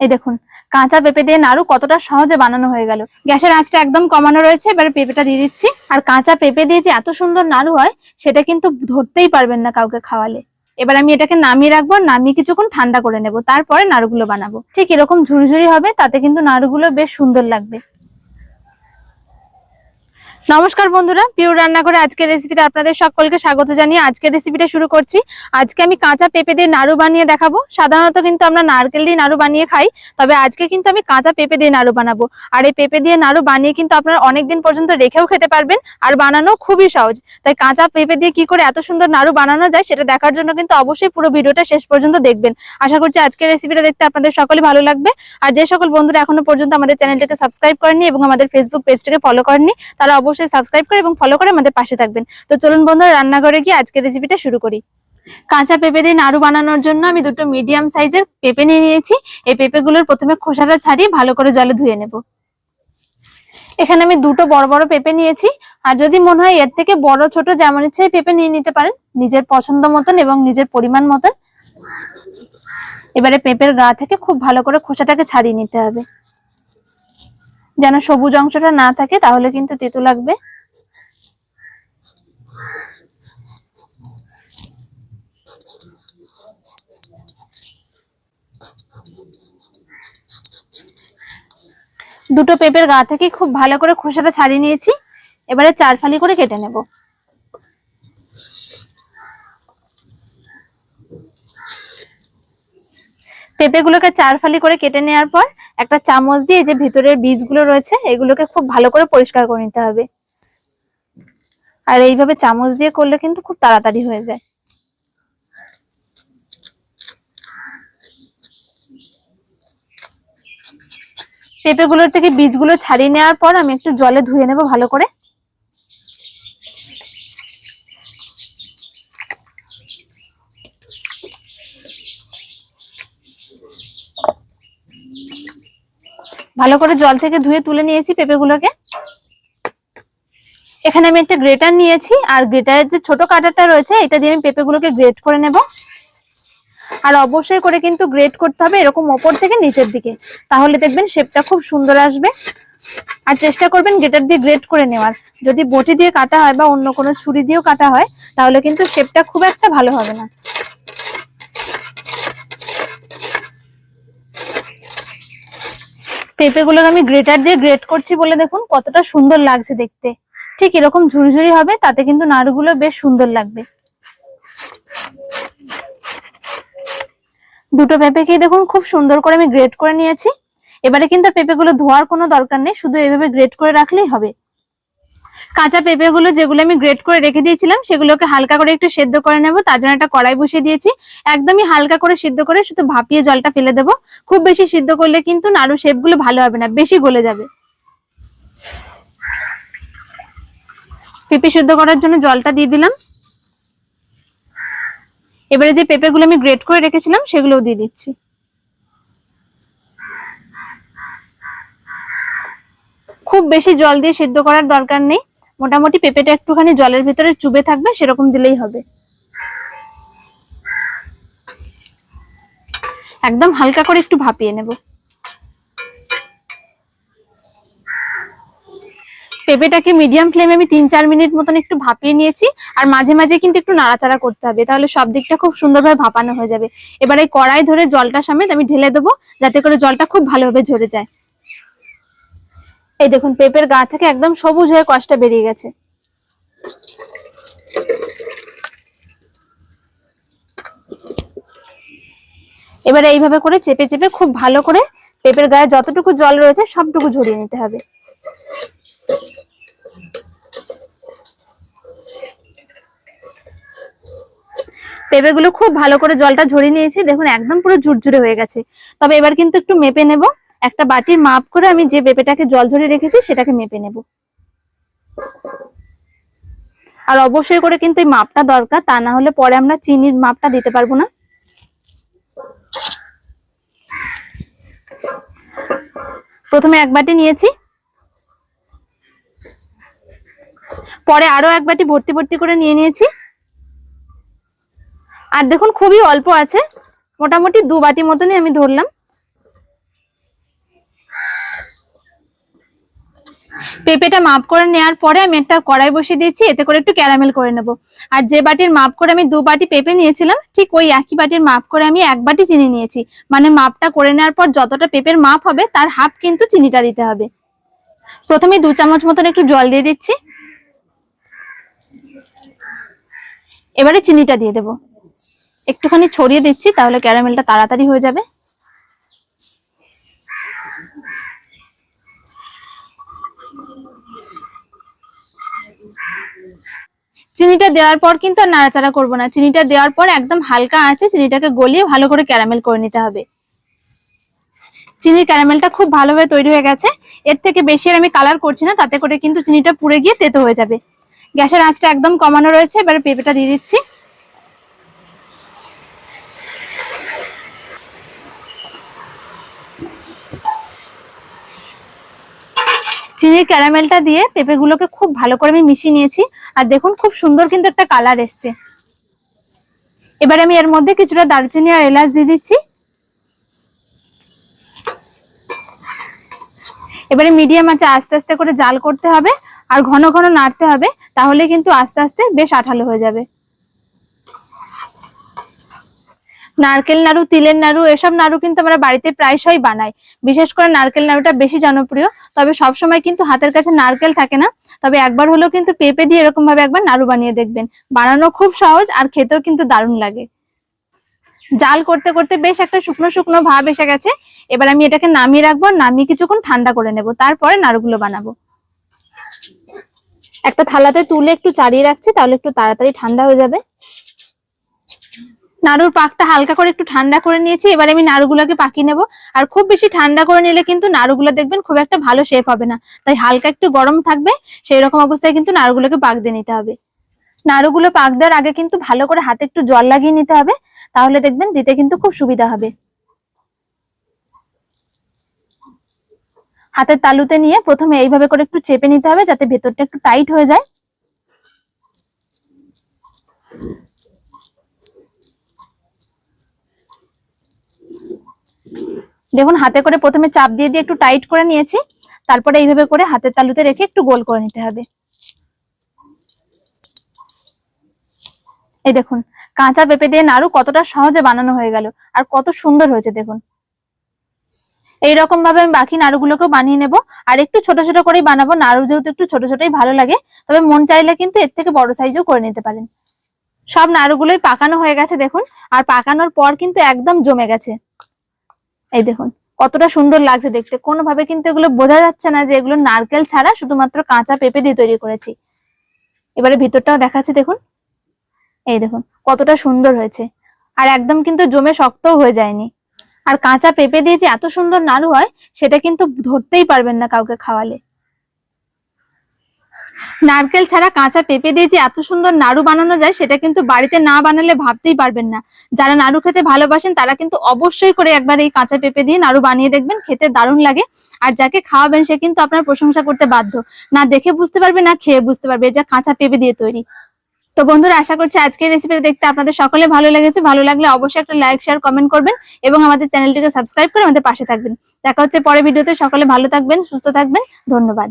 এই দেখুন, কাঁচা পেঁপে দিয়ে নাড়ু কতটা সহজে বানানো হয়ে গেল। গ্যাসের আঁচটা একদম কমানো রয়েছে, এবারে পেঁপেটা দিয়ে দিচ্ছি। আর কাঁচা পেঁপে দিয়ে যে এত সুন্দর নাড়ু হয়, সেটা কিন্তু ধরতেই পারবেন না কাউকে খাওয়ালে। এবার আমি এটাকে নামিয়ে রাখব, নামিয়ে কিছুক্ষণ ঠান্ডা করে নেব, তারপরে নাড়ুগুলো বানাবো। ঠিক এরকম ঝুরঝুরি হবে, তাতে কিন্তু নাড়ুগুলো বেশ সুন্দর লাগবে। নমস্কার বন্ধুরা, পিওর রান্না করে আজকের রেসিপিতে আপনাদের সকলকে স্বাগত জানিয়ে আজকের রেসিপিটা শুরু করছি। আজকে আমি কাঁচা পেঁপে দিয়ে নাড়ু বানিয়ে দেখাবো। সাধারণত কিন্তু আমরা নারকেল দিয়ে নাড়ু বানিয়ে খাই, তবে আজকে কিন্তু আমি কাঁচা পেঁপে দিয়ে নাড়ু বানাবো। আর এই পেঁপে দিয়ে নাড়ু বানিয়ে কিন্তু আপনারা অনেকদিন পর্যন্ত রেখেও খেতে পারবেন, আর বানানো খুবই সহজ। তাই কাঁচা পেঁপে দিয়ে কি করে এত সুন্দর নাড়ু বানানো যায়, সেটা দেখার জন্য কিন্তু অবশ্যই পুরো ভিডিওটা শেষ পর্যন্ত দেখবেন। আশা করছি আজকের রেসিপিটা দেখতে আপনাদের সকলে ভালো লাগবে। আর যে সকল বন্ধুরা এখনও পর্যন্ত আমাদের চ্যানেলটাকে সাবস্ক্রাইব করেনি এবং আমাদের ফেসবুক পেজটাকে ফলো করেনি তারা অবশ্যই সাবস্ক্রাইব করে এবং ফলো করে আমাদের পাশে থাকবেন। তো চলুন বন্ধুরা, রান্নাঘরে গিয়ে আজকের রেসিপিটা শুরু করি। কাঁচা পেঁপে দিয়ে নাড়ু বানানোর জন্য আমি দুটো মিডিয়াম সাইজের পেঁপে নিয়ে নিয়েছি। এই পেঁপেগুলোর প্রথমে খোসাটা ছাড়িয়ে ভালো করে জলে ধুয়ে নেব। এখানে আমি দুটো বড় বড় পেঁপে নিয়েছি। আর যদি মনে হয় এর থেকে বড়, ছোট, যেমন ইচ্ছে পেঁপে নিয়ে নিতে পারেন। নিজের পছন্দ মতন এবং নিজের পরিমাণ মতন। এবারে পেঁপের গা থেকে খুব ভালো করে খোসাটাকে ছাড়িয়ে নিতে হবে। যেন সবুজ অংশটা না থাকে, তাহলে কিন্তু তেতো লাগবে। দুটো পেঁপের গা থেকে খুব ভালো করে খোসাটা ছাড়িয়ে নিয়েছি। এবারে চার ফালি করে কেটে নেব। পেঁপেগুলোকে চার ফালি করে কেটে নেওয়ার পর একটা চামচ দিয়ে যে ভিতরের বীজগুলো রয়েছে, এগুলোকে খুব ভালো করে পরিষ্কার করে নিতে হবে। আর এইভাবে চামচ দিয়ে করলে কিন্তু খুব তাড়াতাড়ি হয়ে যায়। পেঁপেগুলোর থেকে বীজগুলো ছাড়িয়ে নেওয়ার পর আমি একটু জলে ধুয়ে নেব ভালো করে। ভালো করে জল থেকে ধুয়ে তুলে নিয়েছি পেঁপেগুলোকে। এখানে আমি একটা গ্রেটার নিয়েছি, আর গ্রেটারের যে ছোট কাটারটা রয়েছে, এটা দিয়ে আমি পেঁপেগুলোকে গ্রেট করে নেব। আর অবশ্যই করে কিন্তু গ্রেট করতে হবে এরকম ওপর থেকে নিচের দিকে। তাহলে দেখবেন শেপটা খুব সুন্দর আসবে। আর চেষ্টা করবেন গ্রেটার দিয়ে গ্রেট করে নেওয়ার। যদি বটি দিয়ে কাটা হয় বা অন্য কোনো ছুরি দিয়েও কাটা হয়, তাহলে কিন্তু শেপটা খুব একটা ভালো হবে না। পেঁপেগুলোকে আমি গ্রেটার দিয়ে গ্রেট করছি বলে দেখুন কতটা সুন্দর লাগছে দেখতে। ঠিক এরকম ঝুড়ি হবে, তাতে কিন্তু নাড়ুগুলো বেশ সুন্দর লাগবে। দুটো পেঁপেকে দেখুন খুব সুন্দর করে আমি গ্রেট করে নিয়েছি। এবারে কিন্তু পেঁপেগুলো ধোয়ার কোনো দরকার নেই, শুধু এভাবে গ্রেট করে রাখলেই হবে। কাঁচা পেঁপেগুলো যেগুলো আমি গ্রেট করে রেখে দিয়েছিলাম, সেগুলোকে হালকা করে একটু সেদ্ধ করে নেব। তার জন্য একটা কড়াই বসিয়ে দিয়েছি। একদমই হালকা করে সিদ্ধ করে শুধু ভাপিয়ে জলটা ফেলে দেবো। খুব বেশি সিদ্ধ করলে কিন্তু নাড়ু শেপগুলো ভালো হবে না, বেশি গলে যাবে। পেঁপে সিদ্ধ করার জন্য জলটা দিয়ে দিলাম। এবারে যে পেঁপেগুলো আমি গ্রেট করে রেখেছিলাম, সেগুলোও দিয়ে দিচ্ছি। খুব বেশি জল দিয়ে সিদ্ধ করার দরকার নেই। মোটামুটি পেঁপেটা একটুখানি জলের ভিতরে চুবে থাকবে, সেরকম দিলেই হবে। একদম হালকা করে একটু ভাপিয়ে নেব। পেঁপেটাকে মিডিয়াম ফ্লেমে আমি তিন চার মিনিট মতন একটু ভাপিয়ে নিয়েছি, আর মাঝে মাঝে কিন্তু একটু নাড়াচাড়া করতে হবে, তাহলে সব দিকটা খুব সুন্দরভাবে ভাপানো হয়ে যাবে। এবার এই কড়াই ধরে জলটা সমেত আমি ঢেলে দেবো, যাতে করে জলটা খুব ভালোভাবে ঝরে যায়। এই দেখুন, পেঁপের গা থেকে একদম সবুজ হয়ে কষটা বেরিয়ে গেছে। এবারে এইভাবে করে চেপে চেপে খুব ভালো করে পেঁপের গায়ে যতটুকু জল রয়েছে সবটুকু ঝরিয়ে নিতে হবে। পেঁপেগুলো খুব ভালো করে জলটা ঝরিয়ে নিয়েছি, দেখুন একদম পুরো ঝুরঝুরে হয়ে গেছে। তবে এবার কিন্তু একটু মেপে নেব। একটা বাটির মাপ করে আমি যে পেঁপেটাকে জল ঝরিয়ে রেখেছি সেটাকে মেপে নেব। আর অবশ্যই করে কিন্তু এই মাপটা দরকার, তা না হলে পরে আমরা চিনির মাপটা দিতে পারব না। প্রথমে এক বাটি নিয়েছি। পরে আরও এক বাটি ভর্তি ভর্তি করে নিয়ে নিয়েছি। আর দেখুন খুবই অল্প আছে, মোটামুটি দু বাটি মতনই আমি ধরলাম। পেঁপেটা মাপ করে নেওয়ার পরে আমি একটা কড়াই বসিয়ে দিয়েছি, এতে করে একটু ক্যারামেল করে নেব। আর যে বাটির মাপ করে আমি দু বাটি পেঁপে নিয়েছিলাম, ঠিক ওই একই বাটির মাপ করে আমি এক বাটি চিনি নিয়েছি। মানে মাপটা করে নেওয়ার পর যতটা পেঁপের মাপ হবে, তার হাফ কিন্তু চিনিটা দিতে হবে। প্রথমে দু চামচ মতন একটু জল দিয়ে দিচ্ছি। এবারে চিনিটা দিয়ে দেব। একটুখানি ছড়িয়ে দিচ্ছি, তাহলে ক্যারামেলটা তাড়াতাড়ি হয়ে যাবে। চিনিটা দেওয়ার পর কিন্তু আর নাড়াচাড়া করব না। চিনিটা দেওয়ার পর একদম হালকা আছে চিনিটাকে গলিয়ে ভালো করে ক্যারামেল করে নিতে হবে। চিনির ক্যারামেলটা খুব ভালোভাবে তৈরি হয়ে গেছে। এর থেকে বেশি আর আমি কালার করছি না, তাতে করে কিন্তু চিনিটা পুড়ে গিয়ে তেতো হয়ে যাবে। গ্যাসের আঁচটা একদম কমানো রয়েছে, এবারে পেঁপেটা দিয়ে দিচ্ছি। চিনির ক্যারামেলটা দিয়ে পেঁপেগুলোকে খুব ভালো করে আমি মিশিয়ে নিয়েছি। আর দেখুন, খুব সুন্দর কিন্তু একটা কালার এসছে। এবার আমি এর মধ্যে কিছুটা দারচিনি আর এলাচ দিয়ে দিচ্ছি। এবারে মিডিয়াম আছে আস্তে আস্তে করে জাল করতে হবে আর ঘন ঘন নাড়তে হবে, তাহলে কিন্তু আস্তে আস্তে বেশ আঠালো হয়ে যাবে। নারকেল নাড়ু, তিলের নাড়ু, এসব নাড়ু কিন্তু আমরা বাড়িতে প্রায়শই বানাই। বিশেষ করে নারকেল নাড়ুটা বেশি জনপ্রিয়। তবে সবসময় কিন্তু হাতের কাছে নারকেল থাকে না। তবে একবার হলেও কিন্তু পেঁপে দিয়ে এরকম ভাবে একবার নাড়ু বানিয়ে দেখবেন। বানানো খুব সহজ আর খেতেও কিন্তু দারুণ লাগে। জাল করতে করতে বেশ একটা শুকনো শুকনো ভাব এসে গেছে। এবার আমি এটাকে নামিয়ে রাখব, নামিয়ে কিছুক্ষণ ঠান্ডা করে নেব। তারপরে নাড়ুগুলো বানাবো। একটা থালাতে তুলে একটু চাড়িয়ে রাখছি, তাহলে একটু তাড়াতাড়ি ঠান্ডা হয়ে যাবে। নাড়ুর পাকটা হালকা করে একটু ঠান্ডা করে নিয়েছি, এবার আমি নাড়ুগুলোকে পাকিয়ে নেব। আর খুব বেশি ঠান্ডা করে নিলে কিন্তু নাড়ুগুলো দেখবেন খুব একটা ভালো শেপ হবে না। তাই হালকা একটু গরম থাকবে সেই রকম অবস্থায় কিন্তু নাড়ুগুলোকে পাক দিয়ে নিতে হবে। নাড়ুগুলো পাক দেওয়ার আগে কিন্তু ভালো করে হাতে একটু জল লাগিয়ে নিতে হবে, তাহলে দেখবেন দিতে কিন্তু খুব সুবিধা হবে। হাতের তালুতে নিয়ে প্রথমে এইভাবে করে একটু চেপে নিতে হবে যাতে ভেতরটা একটু টাইট হয়ে যায়। দেখুন, হাতে করে প্রথমে চাপ দিয়ে দিয়ে একটু টাইট করে নিয়েছি। তারপরে এইভাবে করে হাতের তালুতে রেখে একটু গোল করে নিতে হবে। এই দেখুন, কাঁচা পেঁপে দিয়ে নাড়ু কতটা সহজে বানানো হয়ে গেল আর কত সুন্দর হয়েছে, দেখুন। এইরকম ভাবে আমি বাকি নাড়ুগুলোকেও বানিয়ে নেব আর একটু ছোট ছোট করেই বানাবো। নাড়ু যেহেতু একটু ছোট ছোটই ভালো লাগে, তবে মন চাইলে কিন্তু এর থেকে বড় সাইজও করে নিতে পারেন। সব নাড়ুগুলোই পাকানো হয়ে গেছে, দেখুন। আর পাকানোর পর কিন্তু একদম জমে গেছে। এই দেখুন, কতটা সুন্দর লাগছে দেখতে। কোনোভাবে কিন্তু এগুলো বোঝা যাচ্ছে না যে এগুলো নারকেল ছাড়া শুধুমাত্র কাঁচা পেঁপে দিয়ে তৈরি করেছি। এবারে ভিতরটাও দেখাচ্ছি, দেখুন। এই দেখুন, কতটা সুন্দর হয়েছে। আর একদম কিন্তু জমে শক্তও হয়ে যায়নি। আর কাঁচা পেঁপে দিয়ে যে এত সুন্দর নাড়ু হয়, সেটা কিন্তু ধরতেই পারবেন না কাউকে খাওয়ালে। নারকেল ছাড়া কাঁচা পেঁপে দিয়ে যে এত সুন্দর নাড়ু বানানো যায়, সেটা কিন্তু বাড়িতে না বানালে ভাবতেই পারবেন না। যারা নাড়ু খেতে ভালোবাসেন, তারা কিন্তু অবশ্যই করে একবার এই কাঁচা পেঁপে দিয়ে নাড়ু বানিয়ে দেখবেন, খেতে দারুণ লাগে। আর যাকে খাওয়াবেন, সে কিন্তু আপনার প্রশংসা করতে বাধ্য। না দেখে বুঝতে পারবে, না খেয়ে বুঝতে পারবে, এটা কাঁচা পেঁপে দিয়ে তৈরি। তো বন্ধুরা, আশা করছি আজকের রেসিপিটা দেখতে আপনাদের সকলে ভালো লেগেছে। ভালো লাগলে অবশ্যই একটা লাইক শেয়ার কমেন্ট করবেন এবং আমাদের চ্যানেলটিকে সাবস্ক্রাইব করে আমাদের পাশে থাকবেন। দেখা হচ্ছে পরে ভিডিওতে সকলে ভালো থাকবেন, সুস্থ থাকবেন। ধন্যবাদ।